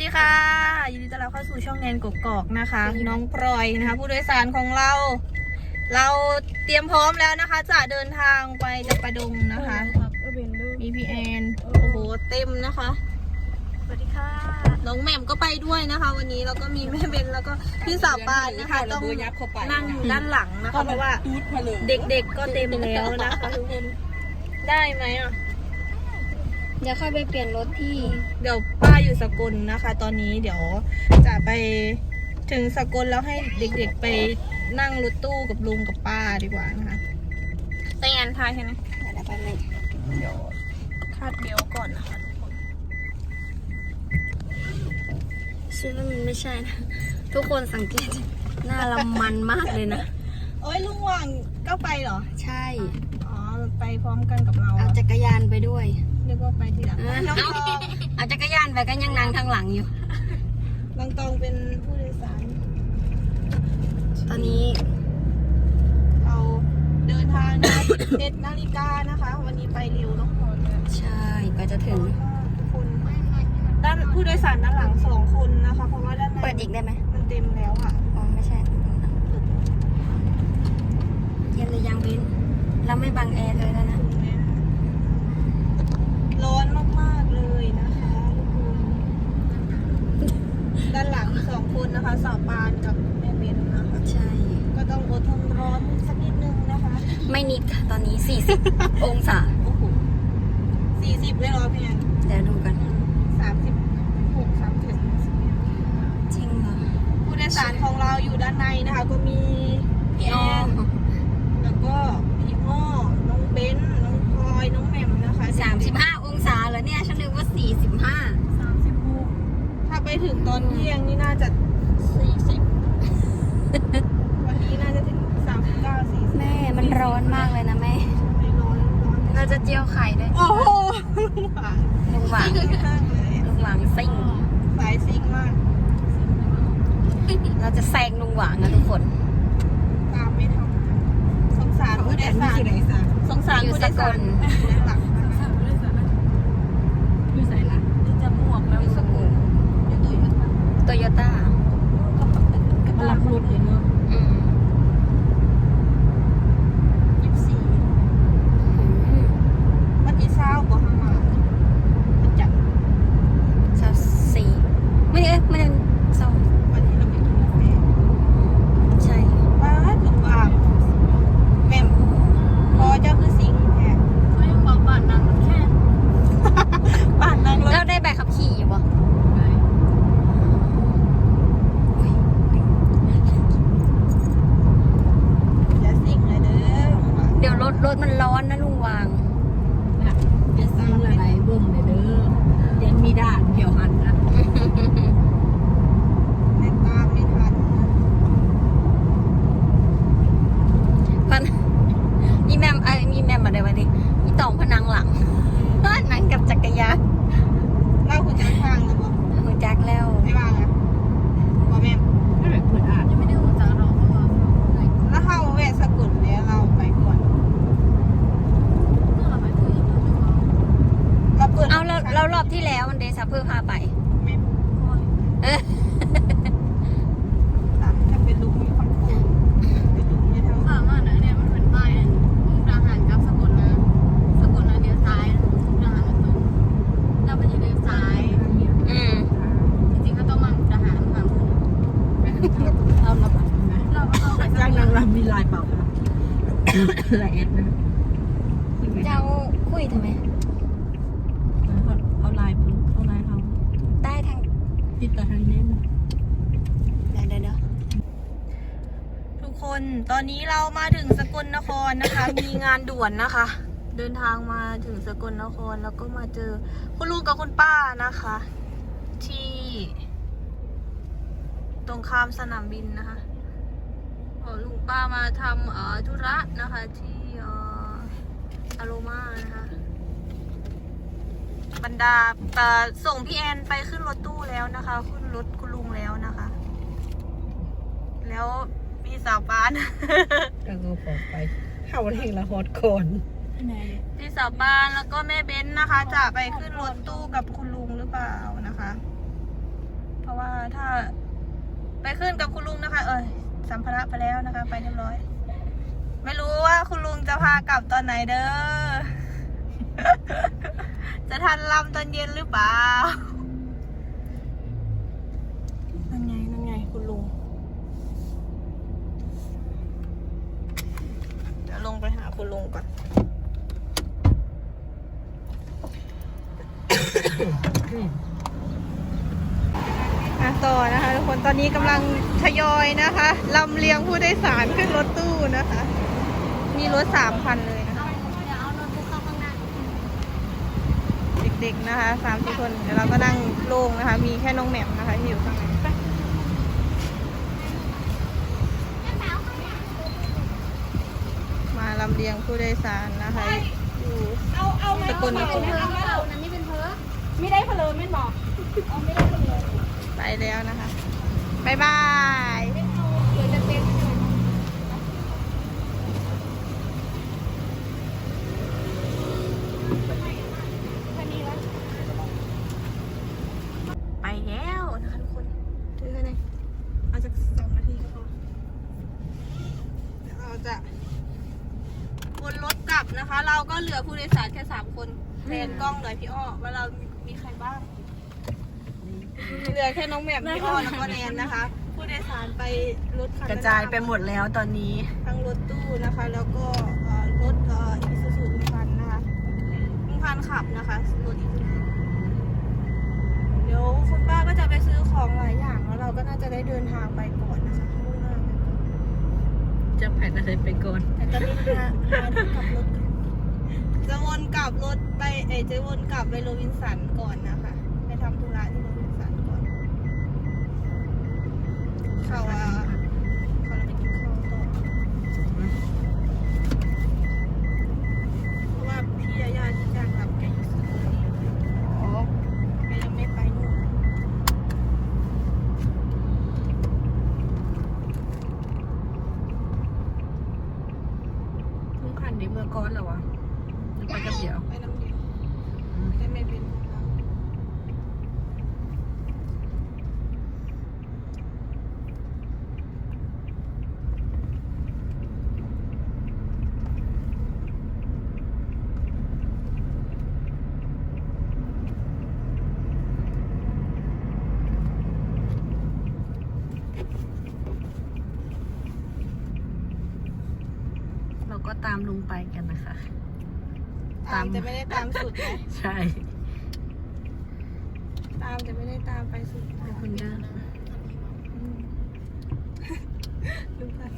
ดีค่ะยินดีต้อนรับเข้าสู่ช่องแนนกกอกนะคะ น้องพลอยนะคะ ผู้โดยสารของเรา เราเตรียมพร้อมแล้วนะคะ จะเดินทางไปจะประดงนะคะมีพี่แอนโอ้โหเต็มนะคะสวัสดีค่ะน้องแหม่มก็ไปด้วยนะคะ วันนี้แล้วก็มีแม่เบนแล้วก็พี่สาวปานนะคะต้องนั่งอยู่ด้านหลังนะคะเพราะว่าเด็กๆก็เต็มแล้วนะคะทุกคนได้ไหมอะ เดี๋ยวค่อยไปเปลี่ยนรถที่ เดี๋ยวป้าอยู่สกลนะคะ ตอนนี้เดี๋ยวจะไปถึงสกลแล้วให้เด็กๆไปนั่งรถตู้กับลุงกับป้าดีกว่านะคะไปงานทายใช่ไหมเดี๋ยวไปเลยคาดเบลต์ก่อนนะคะทุกคนชื่อว่ามันไม่ใช่นะทุกคนสังเกตหน้าเรามันมากเลยนะโอ้ยลุงหว่างก็ไปเหรอ ใช่ อ๋อไปพร้อมกันกับเราเอาจักรยานไปด้วย เรียกว่าไปทีหลังเออน้องตองเอาจักรยานไปก็ยังนั่งทางหลังอยู่ น้องตองเป็นผู้โดยสาร ตอนนี้เราเดินทางนะเจ็ดนาฬิกานะคะ วันนี้ไปเร็วเนาะใช่ก็จะถึง ทุกคนด้านผู้โดยสารด้านหลังสองคนนะคะ เพราะว่าด้านในเปิดอีกได้ไหมมันเต็มแล้วอะ อ๋อไม่ใช่เย็นหรือยังบิน เราไม่บังแอร์เลยแล้วนะ ร้อนมากๆเลยนะคะทุกคนด้านหลังสองคนนะคะ สาวปานกับแม่เบนนะคะ ใช่ ก็ต้องอดทนร้อนสักนิดนึงนะคะ ไม่ นิดค่ะตอนนี้ 40 องศาโอ้โหสี่สิบเลยเหรอเพียงเดี๋ยวดูกัน สามสิบหกสามสิบจริงเหรอผู้โดยสารของเราอยู่ด้านในนะคะ ก็มีพี่แอนแล้วก็พี่อ้อน้องเบนน้องพลอยน้องแหม่มนะคะ สามสิบห้าองศาเหรอเนี่ย ฉันนึกว่าสี่สิบห้า สามสิบหกถ้าไปถึงตอนเที่ยงนี่น่าจะสี่สิบ วันนี้น่าจะถึงสามสิบเก้าสี่สิบ แม่มันร้อนมากเลยนะแม่ ไม่ร้อนร้อน เรา จะเจียวไข่ด้วยโอ้โหลุงหวังซิ่งมากเลยลุงหวังซิ่งสายซิ่งมาก เราจะแซงลุงหวังนะทุกคน ตามไม่ทันสงสารผู้โดยสารสงสารอยู่ผู้สโดยกสารล ด้านหลัง อยู่ใส่ละ จะหมวกแล้ว อยู่สกุล อยู่ตัวอยู่ โตโยต้า มารับรถเลยเนาะ อืม ยี่สิบสี่ วันที่เช้าบอกห้ามามันจัด สาวสี่ไม่ได้เอ้ยไม่ได้สอง วันที่เราไปกินกาแฟ ใช่ ว้าถึงว่าแม่มพอเจ้าคือสิงแท้ เขายังบอกบ้านนั้นแค่ บ้านนั่งรถ เราได้ใบขับขี่อยู่ปะ ไหน อย่าสิงเลยเด้อ เดี๋ยวรถรถมันร้อนนะลุงหวัง เนี่ยจะสร้างอะไรเบิ่งเลยเด้อ เดี๋ยวมีด่านเดี๋ยวหันนะ แต่ตามไม่ทัน พันมีแมมไอ้ยมีแมมอะไรวะดิมีต่องพนังหลัง นั่งกับจักรยาน เล่าคุณจะทางนะบอก หัวจักแล้ว ไม่ว่างอะบอกแม่ม ไม่แบบเปิดอ่านยังไม่ได้รู้จักหรอกว่าไหน แล้วเข้าแวะสกุลแล้วเราไปก่อน เมื่อเราไปตัวยังไม่รู้ว่า เราเปิด เอาเราเรารอบที่แล้วมันเดซับเพิ่มพาไป แม่ม คอย เออ ถ้าเป็นลุงมีความโค้งเป็นลุงเนี่ยเท่า ข้ามมานะเนี่ยมันเป็นป้ายมุกดาหารกับสกุลนะสกุลนะเลี้ยวซ้ายมุกดาหารตรงเราไปจะเลี้ยวซ้าย อืม จริงๆก็ต้องมามุกดาหารค่ะ เอาระบาดนะเราก็ต้องไปจ้างนางรำมีลายเปล่าคะลายแอดนะเจ้าคุยทำไม เอาลายปุ๊บเอาลายเขาได้ทางติดต่อทางนี้นะเดี๋ยวเดี๋ยวเดี๋ยวทุกคนตอนนี้เรามาถึงสกลนครนะคะ มีงานด่วนนะคะ เดินทางมาถึงสกลนครแล้วก็มาเจอคุณลุงกับคุณป้านะคะ ที่ ตรงข้ามสนามบินนะคะเอ่อลุงป้ามาทำเอ่อธุระนะคะที่เอ่ออโรมานะคะบรรดาเอ่อส่งพี่แอนไปขึ้นรถตู้แล้วนะคะ ขึ้นรถคุณลุงแล้วนะคะ แล้วพี่สาวปานก็คือปลอดไปเข้าเร่งละฮอดคนไหนพี่สาวปานแล้วก็แม่เบ้นนะคะ จะไปขึ้นรถตู้กับคุณลุงหรือเปล่านะคะราะว่าถ้า ไปขึ้นกับคุณลุงนะคะ เอยสัมภาระไปแล้วนะคะ ไปเรียบร้อย ไม่รู้ว่าคุณลุงจะพากลับตอนไหนเด้อ จะทันลำตอนเย็นหรือเปล่านั่นไงนั่นไงคุณลุง เดี๋ยวลงไปหาคุณลุงก่อนอะ ต่อนะคะ ทุกคนตอนนี้กำลังทยอยนะคะลำเลียงผู้โดยสารขึ้นรถตู้นะคะ มีรถสามคันเลยนะคะเด็กๆนะคะสามสี่คนเดี๋ยวเราก็นั่งโล่งนะคะ มีแค่น้องแหม่มนะคะที่อยู่ข้างในมาลำเลียงผู้โดยสารนะคะอยู่สกลนครอันนี้เป็นเพอไม่ได้เพลิน ไม่บอกไปแล้วนะคะบายบายไปแล้วนะคะทุกคนถือให้หน่อยเอาจากสองนาทีก็พอเดี๋ยวเราจะวนรถกลับนะคะ เราก็เหลือผู้โดยสารแค่สามคนแทนกล้องเหลือพี่อ้อว่าเรามีใครบ้าง เหลือแค่น้องแหม่มพี่อ้อแล้วก็แนนนะคะ ผู้โดยสารไปรถคันกระจายไปหมดแล้วตอนนี้ทั้งรถตู้นะคะ แล้วก็เอ่อรถเอ่ออีซูซูลุงพันธุ์นะคะลุงพันธุ์ขับนะคะรถอีซูซูเดี๋ยวคุณป้าก็จะไปซื้อของหลายอย่างแล้วเราก็น่าจะได้เดินทางไปก่อนนะคะมุ่งหน้าไปก่อนจะแผ่นอะไรไปก่อน แต่ตอนนี้หาหาที่กลับรถก่อนจะวนกลับรถไปเอยจะวนกลับไปโรบินสันก่อนนะคะ ไปทำธุระที่โรบินสันก่อน เขาอะเขาเราไปกินข้าวต่อเพราะว่าพี่ยาย่าที่จ้างทำแกอยู่สุพรรณอ๋อแกยังไม่ไปนู่น ทุกคันนี้เมื่อก้อนเหรอวะไปกับเดี๋ยว ไปน้ำเดียวแต่ไม่เป็นเรา เรา ก็ตามลุงไปกันนะคะ ตามแต่ไม่ได้ตามสุดไงใช่ ตามแต่ไม่ได้ตามไปสุดขอบคุณเด้ออืมดูพัน